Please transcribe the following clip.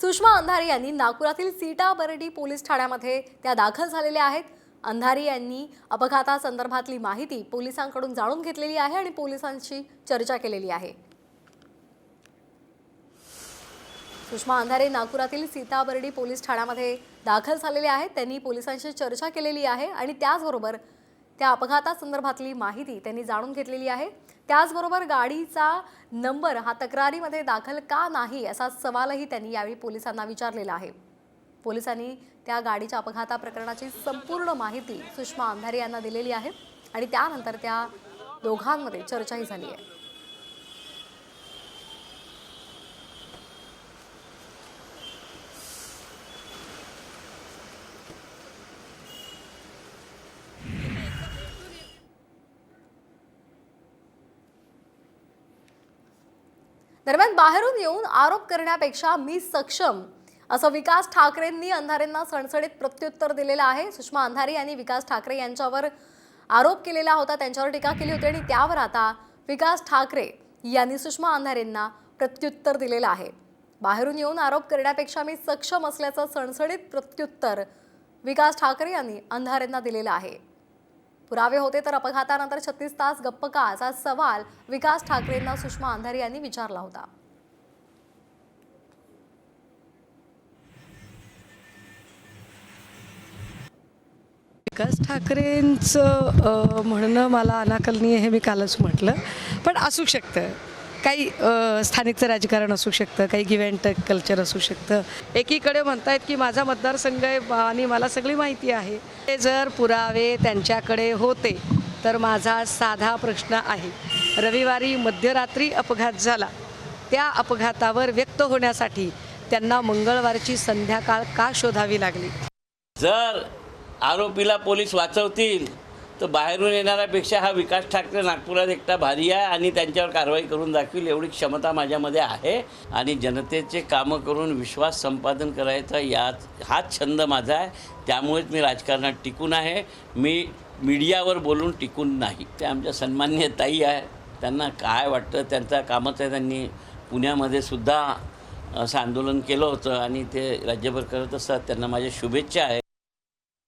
सुषमा अंधारे यांनी नागपुरातील सीटा बर्डी पोलीस ठाण्यामध्ये त्या दाखल झालेल्या आहेत. अंधारी यांनी अपघातासंदर्भातली माहिती पोलिसांकडून जाणून घेतलेली आहे आणि पोलिसांशी चर्चा केलेली आहे. सुषमा अंधारे नागपुरातील सीताबर्डी पोलीस ठाण्यामध्ये दाखल झालेले आहेत. त्यांनी पोलिसांशी चर्चा केलेली आहे आणि त्याचबरोबर त्या अपघातासंदर्भातली माहिती त्यांनी जाणून घेतलेली आहे. त्याचबरोबर गाडीचा नंबर हा तक्रारीमध्ये दाखल का नाही असा सवालही त्यांनी यावेळी पोलिसांना विचारलेला आहे. पोलिसांनी त्या गाडीच्या अपघाता प्रकरणाची संपूर्ण माहिती सुषमा अंधारे यांना दिलेली आहे आणि त्यानंतर त्या दोघांमध्ये चर्चाही झाली आहे. दरम्यान बाहेरून येऊन आरोप करण्यापेक्षा मी सक्षम असं विकास ठाकरेंनी अंधारेंना सणसणीत प्रत्युत्तर दिलेलं आहे. सुषमा अंधारे यांनी विकास ठाकरे यांच्यावर आरोप केलेला होता त्यांच्यावर टीका केली होती आणि त्यावर आता विकास ठाकरे यांनी सुषमा अंधारेंना प्रत्युत्तर दिलेलं आहे. बाहेरून येऊन आरोप करण्यापेक्षा मी सक्षम असल्याचं सणसणीत प्रत्युत्तर विकास ठाकरे यांनी अंधारेंना दिलेलं आहे. पुरावे होते तर अपघातानंतर छत्तीस तास गप्प का असा सवाल विकास ठाकरेंना सुषमा अंधारे यांनी विचारला होता. विकास ठाकरेंचं म्हणणं मला अनाकलनीय हे मी कालच म्हटलं पण असू शकतं. काही स्थानिकचं राजकारण असू शकतं काही गिव्ह अँड टेक कल्चर असू शकतं. एकीकडे म्हणतायत की माझा मतदारसंघ आहे आणि मला सगळी माहिती आहे. ते जर पुरावे त्यांच्याकडे होते तर माझा साधा प्रश्न आहे. रविवारी मध्यरात्री अपघात झाला. त्या अपघातावर व्यक्त होण्यासाठी त्यांना मंगळवारची संध्याकाळ का शोधावी लागली? जर आरोपीला पोलीस वाचवतील तर बाहेरून येणाऱ्यापेक्षा हा विकास ठाकरे नागपुरात एकटा भारी आहे आणि त्यांच्यावर कारवाई करून दाखवील एवढी क्षमता माझ्यामध्ये आहे. आणि जनतेचे कामं करून विश्वास संपादन करायचा याच हाच छंद माझा आहे. त्यामुळेच मी राजकारणात टिकून आहे. मी मीडियावर बोलून टिकून नाही. ते आमच्या सन्मान्य ताई आहे. त्यांना काय वाटतं त्यांचा कामच आहे. त्यांनी पुण्यामध्ये सुद्धा असं आंदोलन केलं होतं आणि ते राज्यभर करत असतात. त्यांना माझ्या शुभेच्छा आहे